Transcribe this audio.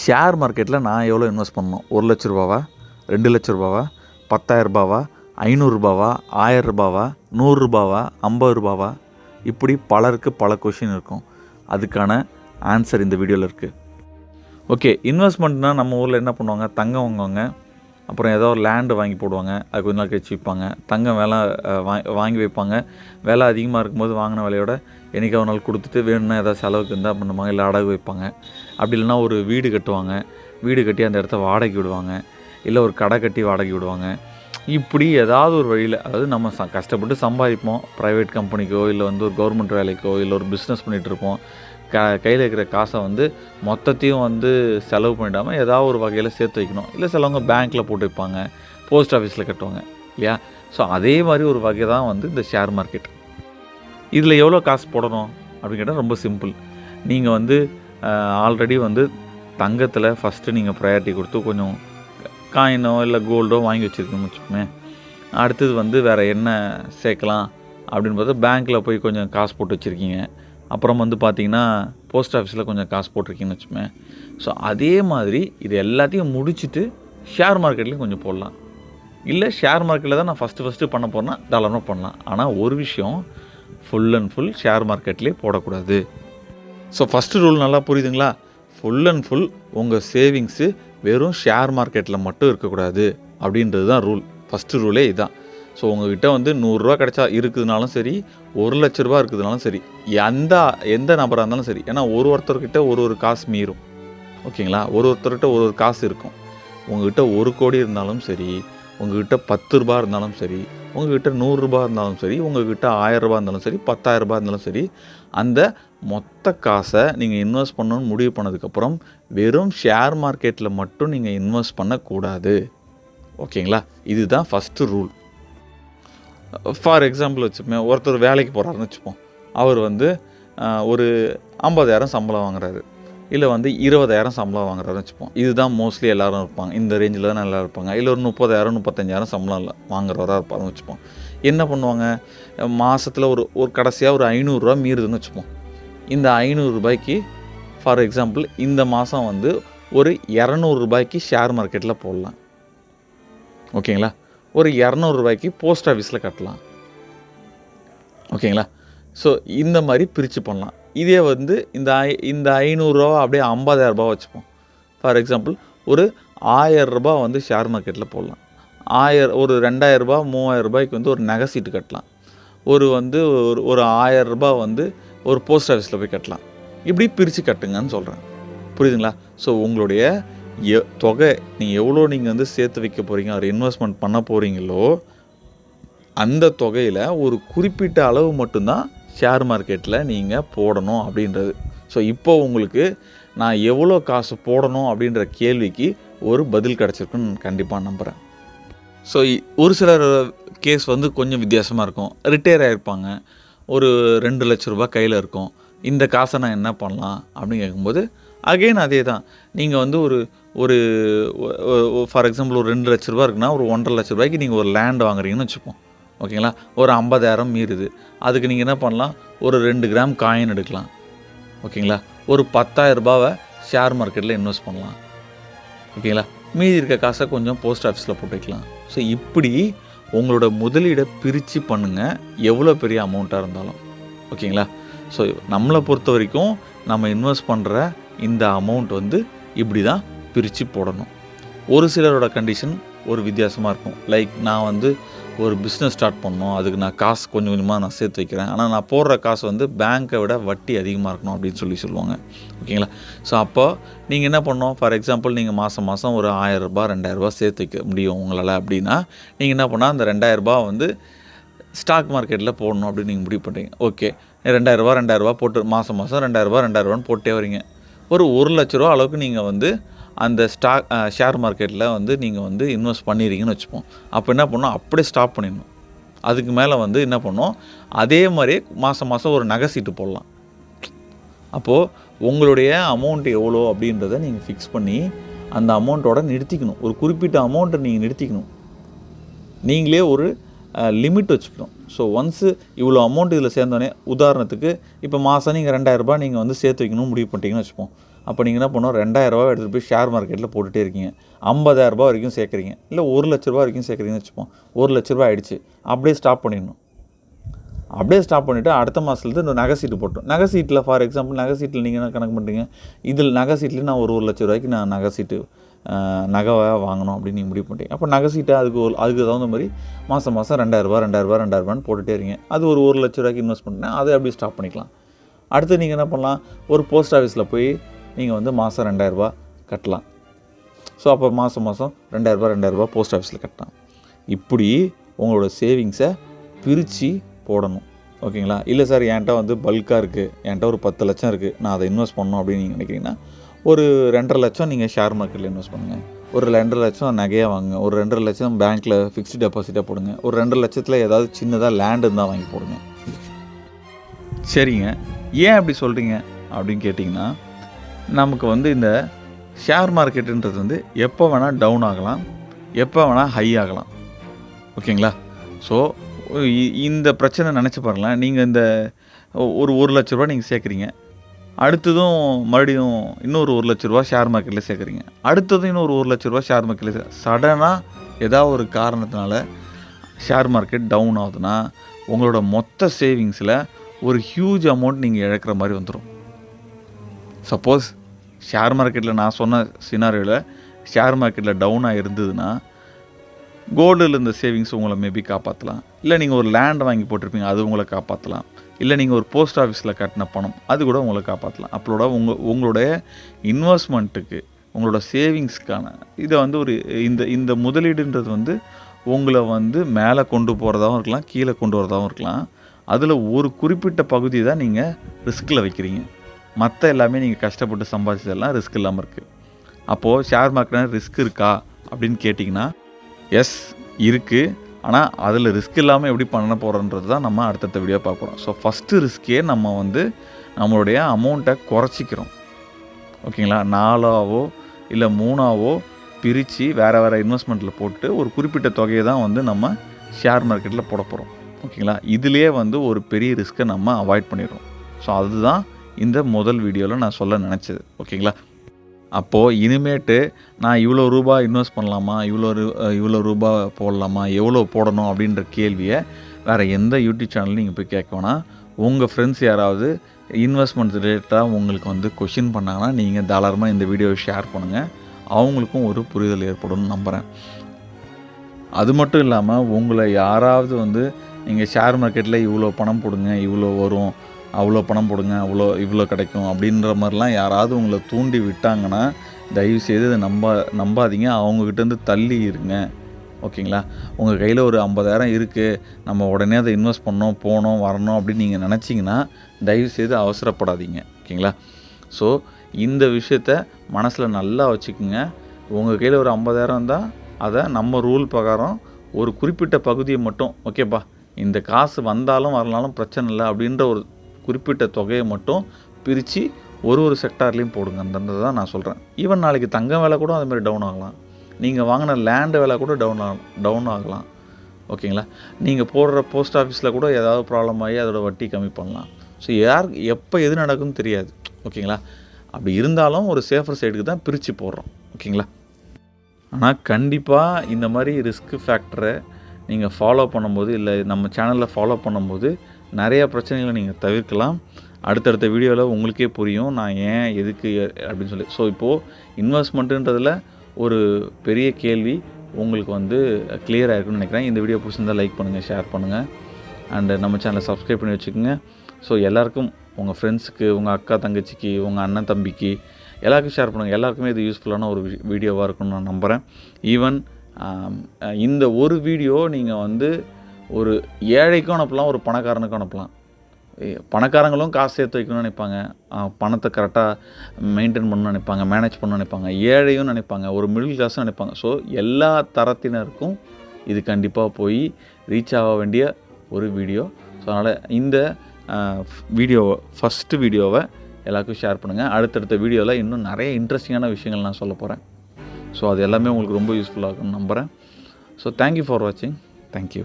Share மார்க்கெட்டில் நான் எவ்வளோ இன்வெஸ்ட் பண்ணணும்? ஒரு லட்ச ரூபாவா? ரெண்டு லட்ச ரூபாவா? பத்தாயிரரூபாவா ஐநூறுரூபாவா ஆயரரூபாவா நூறுரூபாவா ஐம்பது ரூபாவா? இப்படி பலருக்கு பல கொஷின் இருக்கும். அதுக்கான ஆன்சர் இந்த வீடியோவில் இருக்குது ஓகே இன்வெஸ்ட்மெண்ட்னால் நம்ம ஊரில் என்ன பண்ணுவாங்க? தங்கம் வாங்குவாங்க. அப்புறம் ஏதோ ஒரு லேண்டு வாங்கி போடுவாங்க. அது கொஞ்ச நாள் கழிச்சு விற்பாங்க. தங்கம் விலை வா வாங்கி வைப்பாங்க. விலை அதிகமாக இருக்கும்போது வாங்கின விலையோட என்னைக்கா ஒரு நாள் கொடுத்துட்டு வேணும்னா ஏதாவது செலவுக்கு இருந்தால் பண்ணுவாங்க. இல்லை அடகு வைப்பாங்க. அப்படி இல்லைன்னா ஒரு வீடு கட்டுவாங்க. வீடு கட்டி அந்த இடத்த வாடகைக்கு விடுவாங்க. இல்லை ஒரு கடை கட்டி வாடகை விடுவாங்க. இப்படி ஏதாவது ஒரு வழியில் அதாவது நம்ம ச கஷ்டப்பட்டு சம்பாதிப்போம். ப்ரைவேட் கம்பெனிக்கோ இல்லை வந்து ஒரு கவர்மெண்ட் வேலைக்கோ இல்லை ஒரு பிஸ்னஸ் பண்ணிகிட்டு இருப்போம். க கையில் இருக்கிற காசை வந்து மொத்தத்தையும் வந்து செலவு பண்ணிடாமல் ஏதாவது ஒரு வகையில் சேர்த்து வைக்கணும். இல்லை சிலவங்க பேங்க்கில் போட்டு வைப்பாங்க போஸ்ட் ஆஃபீஸில் கட்டுவாங்க. இல்லையா? ஸோ அதே மாதிரி ஒரு வகை தான் வந்து இந்த ஷேர் மார்க்கெட் இதில் எவ்வளோ காசு போடணும் அப்படின்னு கேட்டால் ரொம்ப சிம்பிள் நீங்கள் வந்து ஆல்ரெடி வந்து தங்கத்தில் ஃபஸ்ட்டு நீங்கள் ப்ரையாரிட்டி கொடுத்து கொஞ்சம் காயினோ இல்லை கோல்டோ வாங்கி வச்சுருக்கீங்கன்னு வச்சுக்கோங்க அடுத்தது வந்து வேறு என்ன சேர்க்கலாம் அப்படின்னு பார்த்தா பேங்க்கில் போய் கொஞ்சம் காசு போட்டு வச்சுருக்கீங்க. அப்புறம் வந்து பார்த்தீங்கன்னா போஸ்ட் ஆஃபீஸில் கொஞ்சம் காசு போட்டிருக்கீங்கன்னு வச்சுக்கோங்க ஸோ அதே மாதிரி இது எல்லாத்தையும் முடிச்சுட்டு ஷேர் மார்க்கெட்லேயும் கொஞ்சம் போடலாம். இல்லை ஷேர் மார்க்கெட்டில் தான் நான் ஃபஸ்ட்டு ஃபஸ்ட்டு பண்ண போகிறேன்னா தாராளமாக பண்ணலாம். ஆனால் ஒரு விஷயம் ஃபுல் அண்ட் ஃபுல் ஷேர் மார்க்கெட்லேயே போடக்கூடாது. ஸோ ஃபஸ்ட்டு ரூல் நல்லா புரியுதுங்களா? ஃபுல் அண்ட் ஃபுல் உங்கள் சேவிங்ஸு வெறும் ஷேர் மார்க்கெட்டில் மட்டும் இருக்கக்கூடாது அப்படின்றது தான் ரூல் ஃபஸ்ட்டு ரூலே இதுதான் ஸோ உங்ககிட்ட வந்து நூறுரூவா கிடைச்சா இருக்குதுனாலும் சரி ஒரு லட்ச ரூபா இருக்குதுனாலும் சரி எந்த எந்த நபராக இருந்தாலும் சரி ஏன்னா ஒரு ஒருத்தர்கிட்ட ஒரு ஒரு காசு மீறும். ஓகேங்களா? ஒரு ஒருத்தர்கிட்ட ஒரு ஒரு காசு இருக்கும். உங்ககிட்ட ஒரு கோடி இருந்தாலும் சரி உங்ககிட்ட பத்து ரூபா இருந்தாலும் சரி உங்ககிட்ட நூறுரூபா இருந்தாலும் சரி உங்ககிட்ட ஆயிரம் இருந்தாலும் சரி பத்தாயிரம் ரூபாய் இருந்தாலும் சரி அந்த மொத்த காசை நீங்கள் இன்வெஸ்ட் பண்ணணும்னு முடிவு பண்ணதுக்கப்புறம் வெறும் ஷேர் மார்க்கெட்டில் மட்டும் நீங்கள் இன்வெஸ்ட் பண்ணக்கூடாது. ஓகேங்களா? இதுதான் ஃபஸ்ட்டு ரூல் ஃபார் எக்ஸாம்பிள் வச்சுப்போம் ஒருத்தர் வேலைக்கு போகிறாருன்னு வச்சுப்போம். அவர் வந்து ஒரு ஐம்பதாயிரம் சம்பளம் வாங்குறாரு. இல்லை வந்து இருபதாயிரம் சம்பளம் வாங்குறாருன்னு வச்சுப்போம். இதுதான் மோஸ்ட்லி எல்லோரும் இருப்பாங்க. இந்த ரேஞ்சில் தான் நல்லா இருப்பாங்க. இல்லை ஒரு முப்பதாயிரம் முப்பத்தஞ்சாயிரம் சம்பளம் இல்லை வாங்குறவராக இருப்பாருன்னு வச்சுப்போம். என்ன பண்ணுவாங்க? மாதத்தில் ஒரு ஒரு கடைசியாக ஒரு ஐநூறுரூவா மீறுதுன்னு வச்சுப்போம். இந்த ஐநூறு ரூபாய்க்கு ஃபார் எக்ஸாம்பிள் இந்த மாதம் வந்து ஒரு இரநூறு ரூபாய்க்கு ஷேர் மார்க்கெட்டில் போடலாம். ஓகேங்களா? ஒரு இரநூறுபாய்க்கு போஸ்ட் ஆஃபீஸில் கட்டலாம். ஓகேங்களா? ஸோ இந்த மாதிரி பிரித்து பண்ணலாம். இதே வந்து இந்த ஐ இந்த ஐநூறுரூவா அப்படியே ஐம்பதாயிரம் ரூபாய் வச்சுப்போம். ஃபார் எக்ஸாம்பிள் ஒரு ஆயரரூபா வந்து ஷேர் மார்க்கெட்டில் போடலாம். ஆயிரம் ஒரு ரெண்டாயிரரூபா மூவாயிரரூபாய்க்கு வந்து ஒரு நகை சீட்டு கட்டலாம். ஒரு வந்து ஒரு ஒரு ஆயிரம் வந்து ஒரு போஸ்ட் ஆஃபீஸில் போய் கட்டலாம். இப்படி பிரித்து கட்டுங்கன்னு சொல்கிறேன் புரியுதுங்களா? ஸோ உங்களுடைய எ தொகை நீங்கள் எவ்வளோ நீங்கள் வந்து சேர்த்து வைக்க போகிறீங்க ஒரு இன்வெஸ்ட்மெண்ட் பண்ண போகிறீங்களோ அந்த தொகையில் ஒரு குறிப்பிட்ட அளவு மட்டும்தான் ஷேர் மார்க்கெட்டில் நீங்கள் போடணும் அப்படின்றது. ஸோ இப்போ உங்களுக்கு நான் எவ்வளோ காசு போடணும் அப்படின்ற கேள்விக்கு ஒரு பதில் கிடச்சிருக்குன்னு கண்டிப்பாக நம்புகிறேன் ஸோ ஒரு சிலர் கேஸ் வந்து கொஞ்சம் வித்தியாசமாக இருக்கும். ரிட்டையர் ஆகிருப்பாங்க ஒரு ரெண்டு லட்ச ரூபாய் கையில் இருக்கும். இந்த காசை நான் என்ன பண்ணலாம் அப்படின்னு கேட்கும்போது அகைன் அதே தான் நீங்கள் வந்து ஒரு ஒரு ஃபார் எக்ஸாம்பிள் ஒரு ரெண்டு லட்ச ரூபா இருக்குன்னா ஒரு ஒன்றரை லட்ச ரூபாய்க்கு நீங்கள் ஒரு லேண்ட் வாங்குறீங்கன்னு வச்சுப்போம். ஓகேங்களா? ஒரு ஐம்பதாயிரம் மீறுது. அதுக்கு நீங்கள் என்ன பண்ணலாம்? ஒரு ரெண்டு கிராம் காயின் எடுக்கலாம். ஓகேங்களா? ஒரு பத்தாயிரம் ரூபாவை ஷேர் மார்க்கெட்டில் இன்வெஸ்ட் பண்ணலாம். ஓகேங்களா? மீதி இருக்க காசை கொஞ்சம் போஸ்ட் ஆஃபீஸில் போட்டு வைக்கலாம் ஸோ இப்படி உங்களோட முதலீடை பிரித்து பண்ணுங்கள் எவ்வளோ பெரிய அமௌண்ட்டாக இருந்தாலும். ஓகேங்களா? ஸோ நம்மளை பொறுத்த வரைக்கும் நம்ம இன்வெஸ்ட் பண்ணுற இந்த அமௌண்ட் வந்து இப்படி தான் பிரித்து போடணும். ஒரு சிலரோட கண்டிஷன் ஒரு வித்தியாசமாக இருக்கும். லைக் நான் வந்து ஒரு பிஸ்னஸ் ஸ்டார்ட் பண்ணணும். அதுக்கு நான் காசு கொஞ்சம் கொஞ்சமாக நான் சேர்த்து வைக்கிறேன். ஆனால் நான் போடுற காசு வந்து பேங்க்கை விட வட்டி அதிகமாக இருக்கணும் அப்படின்னு சொல்லி சொல்லுவாங்க. ஓகேங்களா? ஸோ அப்போ நீங்கள் என்ன பண்ணணும்? ஃபார் எக்ஸாம்பிள் நீங்கள் மாதம் மாதம் ஒரு ஆயிரரூபா ரெண்டாயிரரூபா சேர்த்து வைக்க முடியும் உங்களால் அப்படின்னா நீங்கள் என்ன பண்ணால் அந்த ரெண்டாயிரரூபா வந்து ஸ்டாக் மார்க்கெட்டில் போடணும் அப்படின்னு நீங்கள் முடிவு பண்ணுறீங்க ஓகே. ரெண்டாயிரரூபா ரெண்டாயிரரூபா போட்டு மாதம் மாதம் ரெண்டாயிரரூபா ரெண்டாயிரரூபான்னு போட்டே வரீங்க. ஒரு ஒரு லட்ச ரூபா அளவுக்கு நீங்கள் வந்து அந்த ஸ்டாக் ஷேர் மார்க்கெட்டில் வந்து நீங்கள் வந்து இன்வெஸ்ட் பண்ணிடுறீங்கன்னு வச்சுப்போம். அப்போ என்ன பண்ணணும் அப்படியே ஸ்டாப் பண்ணிடணும். அதுக்கு மேலே வந்து என்ன பண்ணோம்? அதே மாதிரியே மாதம் மாதம் ஒரு நகை சீட்டு போடலாம். அப்போது உங்களுடைய அமௌண்ட் எவ்வளோ அப்படின்றத நீங்கள் ஃபிக்ஸ் பண்ணி அந்த அமௌண்ட்டோட நிறுத்திக்கணும். ஒரு குறிப்பிட்ட அமௌண்ட்டை நீங்கள் நிறுத்திக்கணும். நீங்களே ஒரு லிமிட் வச்சுக்கணும். ஸோ ஒன்ஸு இவ்வளோ அமௌண்ட் இதில் சேர்ந்தோடனே உதாரணத்துக்கு இப்போ மாதம் நீங்கள் ரெண்டாயிரரூபா நீங்கள் வந்து சேர்த்து வைக்கணும்னு முடிவு பண்ணிட்டீங்கன்னு வச்சுப்போம். அப்போ நீங்கள் என்ன பண்ணோம் ரெண்டாயிரரூவா எடுத்துகிட்டு போய் ஷேர் மார்க்கெட்டில் போட்டுகிட்டே இருக்கீங்க. ஐம்பதாயிரரூபா வரைக்கும் சேர்க்குறீங்க. இல்லை ஒரு லட்ச ரூபா வரைக்கும் சேர்க்குறீங்கன்னு வச்சுப்போம். ஒரு லட்ச ரூபா ஆகிடுச்சு அப்படியே ஸ்டாப் பண்ணிடணும். அப்படியே ஸ்டாப் பண்ணிவிட்டு அடுத்த மாதத்துலேருந்து இந்த நகை சீட்டு போட்டோம். நகை சீட்டில் ஃபார் எக்ஸாம்பிள் நகை சீட்டில் நீங்கள் என்ன கணக்கு பண்ணுறீங்க? இதில் நகை சீட்டில் நான் ஒரு ஒரு லட்ச ரூபாய்க்கு நான் நகை சீட்டு நகை வாங்கணும் அப்படின்னு நீங்கள் முடிவு பண்ணிட்டீங்க. அப்போ நகை சீட்டை அதுக்கு ஒரு அதுக்கு தகுந்த மாதிரி மாதம் மாதம் ரெண்டாயிரரூபா ரெண்டாயிரரூபா ரெண்டாயிரரூபான்னு போட்டுகிட்டே இருங்க அது ஒரு ஒரு லட்ச ரூபாய்க்கு இன்வெஸ்ட் பண்ணிட்டேன் அதை அப்படியே ஸ்டாப் பண்ணிக்கலாம். அடுத்து நீங்கள் என்ன பண்ணலாம்? ஒரு போஸ்ட் ஆஃபீஸில் போய் நீங்கள் வந்து மாதம் ரெண்டாயிரரூபா கட்டலாம். ஸோ அப்போ மாதம் மாதம் ரெண்டாயிரரூபா ரெண்டாயிரரூபா போஸ்ட் ஆஃபீஸில் கட்டலாம். இப்படி உங்களோட சேவிங்ஸை பிரித்து போடணும். ஓகேங்களா? இல்லை சார் என்கிட்ட வந்து பல்காக இருக்குது என்கிட்ட ஒரு பத்து லட்சம் இருக்குது நான் அதை இன்வெஸ்ட் பண்ணணும் அப்படின்னு நீங்கள் நினைக்கிறீங்கன்னா ஒரு ரெண்டரை லட்சம் நீங்கள் ஷேர் மார்க்கெட்டில் இன்வெஸ்ட் பண்ணுங்கள் ஒரு ரெண்டரை லட்சம் நகையாக வாங்குங்க. ஒரு ரெண்டரை லட்சம் பேங்க்கில் ஃபிக்ஸ்டு டெபாசிட்டாக போடுங்க. ஒரு ரெண்டரை லட்சத்தில் ஏதாவது சின்னதாக லேண்ட் இருந்தால் வாங்கி போடுங்க. சரிங்க. ஏன் அப்படி சொல்கிறீங்க அப்படின்னு கேட்டிங்கன்னா நமக்கு வந்து இந்த ஷேர் மார்க்கெட்டுன்றது வந்து எப்போ வேணால் டவுன் ஆகலாம் எப்போ வேணால் ஹை ஆகலாம். ஓகேங்களா? ஸோ இந்த பிரச்சனை நினச்சி பாருங்களேன். நீங்கள் இந்த ஒரு ஒரு லட்ச ரூபா நீங்கள் சேர்க்குறீங்க. அடுத்ததும் மறுபடியும் இன்னொரு ஒரு லட்ச ரூபா ஷேர் மார்க்கெட்டில் சேர்க்குறீங்க. அடுத்ததும் இன்னொரு ஒரு லட்ச ரூபா ஷேர் மார்க்கெட்டில் சடனாக ஏதாவது ஒரு காரணத்தினால ஷேர் மார்க்கெட் டவுன் ஆகுதுன்னா உங்களோட மொத்த சேவிங்ஸில் ஒரு ஹியூஜ் அமௌண்ட் நீங்கள் இழக்கிற மாதிரி வந்துடும் சப்போஸ் ஷேர் மார்க்கெட்டில் நான் சொன்ன சினாரியோவில் ஷேர் மார்க்கெட்டில் டவுனாக இருந்ததுன்னா கோல்டில் இருந்த சேவிங்ஸ் உங்களை மேபி காப்பாற்றலாம் இல்லை நீங்கள் ஒரு லேண்ட் வாங்கி போட்டிருப்பீங்க அது உங்களை காப்பாற்றலாம் இல்லை நீங்கள் ஒரு போஸ்ட் ஆஃபீஸில் கட்டின பணம் அது கூட உங்களை காப்பாற்றலாம் அப்பளோட உங்கள் உங்களுடைய இன்வெஸ்ட்மெண்ட்டுக்கு உங்களோட சேவிங்ஸ்க்கான இதை வந்து ஒரு இந்த இந்த முதலீடுன்றது வந்து உங்களை வந்து மேலே கொண்டு போகிறதாகவும் இருக்கலாம் கீழே கொண்டு வரதாகவும் இருக்கலாம். அதில் ஒரு குறிப்பிட்ட பகுதி தான் நீங்கள் ரிஸ்கில் வைக்கிறீங்க. மற்ற எல்லாமே நீங்கள் கஷ்டப்பட்டு சம்பாதிச்சதெல்லாம் ரிஸ்க் இல்லாமல் இருக்குது அப்போது ஷேர் மார்க்கெட்டில் ரிஸ்க் இருக்கா அப்படின்னு கேட்டிங்கன்னா எஸ் இருக்குது ஆனால் அதில் ரிஸ்க் இல்லாமல் எப்படி பண்ண போகிறோன்றது தான் நம்ம அடுத்தடுத்த வீடியோ பார்க்குறோம் ஸோ ஃபஸ்ட்டு ரிஸ்க்கே நம்ம வந்து நம்மளுடைய அமௌண்ட்டை குறைச்சிக்கிறோம். ஓகேங்களா நாலாவோ இல்லை மூணாவோ பிரித்து வேறு வேறு இன்வெஸ்ட்மெண்ட்டில் போட்டு ஒரு குறிப்பிட்ட தொகையை தான் வந்து நம்ம ஷேர் மார்க்கெட்டில் போட போகிறோம் ஓகேங்களா இதுலேயே வந்து ஒரு பெரிய ரிஸ்க்கை நம்ம அவாய்ட் பண்ணிடுறோம். ஸோ அதுதான் இந்த முதல் வீடியோவில் நான் சொல்ல நினச்சது ஓகேங்களா? அப்போது இனிமேட்டு நான் இவ்வளோ ரூபா இன்வெஸ்ட் பண்ணலாமா? இவ்வளோ ரூ இவ்வளோ ரூபா போடலாமா? எவ்வளோ போடணும்? அப்படின்ற கேள்வியை வேறு எந்த யூடியூப் சேனல்லையும் நீங்கள் போய் கேட்க வேணாம். உங்கள் ஃப்ரெண்ட்ஸ் யாராவது இன்வெஸ்ட்மெண்ட் ரிலேட்டடாக உங்களுக்கு வந்து கொஷின் பண்ணாங்கன்னா நீங்கள் தாராளமாக இந்த வீடியோவை ஷேர் பண்ணுங்கள் அவங்களுக்கும் ஒரு புரிதல் ஏற்படும்னு நம்புகிறேன் அது மட்டும் இல்லாமல் உங்களை யாராவது வந்து நீங்கள் ஷேர் மார்க்கெட்டில் இவ்வளோ பணம் போடுங்க இவ்வளோ வரும் அவ்வளோ பணம் போடுங்க அவ்வளோ இவ்வளோ கிடைக்கும் அப்படின்ற மாதிரிலாம் யாராவது உங்களை தூண்டி விட்டாங்கன்னா தயவு செய்து இதை நம்ப நம்பாதீங்க. அவங்கக்கிட்டேருந்து தள்ளி இருங்க. ஓகேங்களா? உங்கள் கையில் ஒரு ஐம்பதாயிரம் இருக்குது நம்ம உடனே அதை இன்வெஸ்ட் பண்ணோம் போனோம் வரணும் அப்படின்னு நீங்கள் நினச்சிங்கன்னா தயவு செய்து அவசரப்படாதீங்க. ஓகேங்களா? ஸோ இந்த விஷயத்த மனசில் நல்லா வச்சுக்கோங்க. உங்கள் கையில் ஒரு ஐம்பதாயிரம் இருந்தால் அதை நம்ம ரூல் பிரகாரம் ஒரு குறிப்பிட்ட பகுதியை மட்டும் ஓகேப்பா இந்த காசு வந்தாலும் வரலாலும் பிரச்சனை இல்லை அப்படின்ற ஒரு குறிப்பிட்ட தொகையை மட்டும் பிரித்து ஒரு ஒரு செக்டார்லேயும் போடுங்க. அந்த தான் நான் சொல்கிறேன் ஈவன் நாளைக்கு தங்கம் விலை கூட அது மாதிரி டவுன் ஆகலாம். நீங்கள் வாங்கின லேண்டு விலை கூட டவுன் ஆகலாம் டவுன் ஆகலாம். ஓகேங்களா? நீங்கள் போடுற போஸ்ட் ஆஃபீஸில் கூட ஏதாவது ப்ராப்ளம் ஆகி அதோட வட்டி கம்மி பண்ணலாம். ஸோ யார் எப்போ எது நடக்கும்னு தெரியாது. ஓகேங்களா? அப்படி இருந்தாலும் ஒரு சேஃபர் சைடுக்கு தான் பிரித்து போடுறோம். ஓகேங்களா? ஆனால் கண்டிப்பாக இந்த மாதிரி ரிஸ்க் ஃபேக்டரை நீங்கள் ஃபாலோ பண்ணும்போது இல்லை நம்ம சேனலில் ஃபாலோ பண்ணும்போது நிறையா பிரச்சனைகளை நீங்கள் தவிர்க்கலாம். அடுத்தடுத்த வீடியோவில் உங்களுக்கே புரியும். நான் ஏன் எதுக்கு அப்படின்னு சொல்லி. ஸோ இப்போது இன்வெஸ்ட்மெண்ட்டுன்றதில் ஒரு பெரிய கேள்வி உங்களுக்கு வந்து கிளியராக இருக்குன்னு நினைக்கிறேன். இந்த வீடியோ பிடிச்சிருந்தால் லைக் பண்ணுங்கள் ஷேர் பண்ணுங்கள் அண்டு நம்ம சேனலை சப்ஸ்கிரைப் பண்ணி வச்சுக்கோங்க. ஸோ எல்லாருக்கும் உங்கள் ஃப்ரெண்ட்ஸுக்கு உங்கள் அக்கா தங்கச்சிக்கு உங்கள் அண்ணன் தம்பிக்கு எல்லாருக்கும் ஷேர் பண்ணுங்கள் எல்லாருக்குமே இது யூஸ்ஃபுல்லான ஒரு வீடியோவாக இருக்கும்னு நான் நம்புகிறேன் ஈவன் இந்த ஒரு வீடியோ நீங்கள் வந்து ஒரு ஏழைக்கும் அனுப்பலாம் ஒரு பணக்காரனுக்கும் அனுப்பலாம். பணக்காரங்களும் காசு சேர்த்து வைக்கணும்னு நினைப்பாங்க. பணத்தை கரெக்டாக மெயின்டைன் பண்ணணும்னு நினைப்பாங்க மேனேஜ் பண்ணணும்னு நினைப்பாங்க. ஏழையும் நினைப்பாங்க ஒரு மிடில் கிளாஸும் நினைப்பாங்க. ஸோ எல்லா தரத்தினருக்கும் இது கண்டிப்பாக போய் ரீச் ஆக வேண்டிய ஒரு வீடியோ ஸோ அதனால் இந்த வீடியோவை ஃபஸ்ட்டு வீடியோவை எல்லாருக்கும் ஷேர் பண்ணுங்கள் அடுத்தடுத்த வீடியோவில் இன்னும் நிறைய இன்ட்ரெஸ்டிங்கான விஷயங்கள் நான் சொல்ல போகிறேன் ஸோ அது எல்லாமே உங்களுக்கு ரொம்ப யூஸ்ஃபுல்லாக இருக்கும்னு நம்புகிறேன் ஸோ தேங்க்யூ ஃபார் வாட்சிங் தேங்க்யூ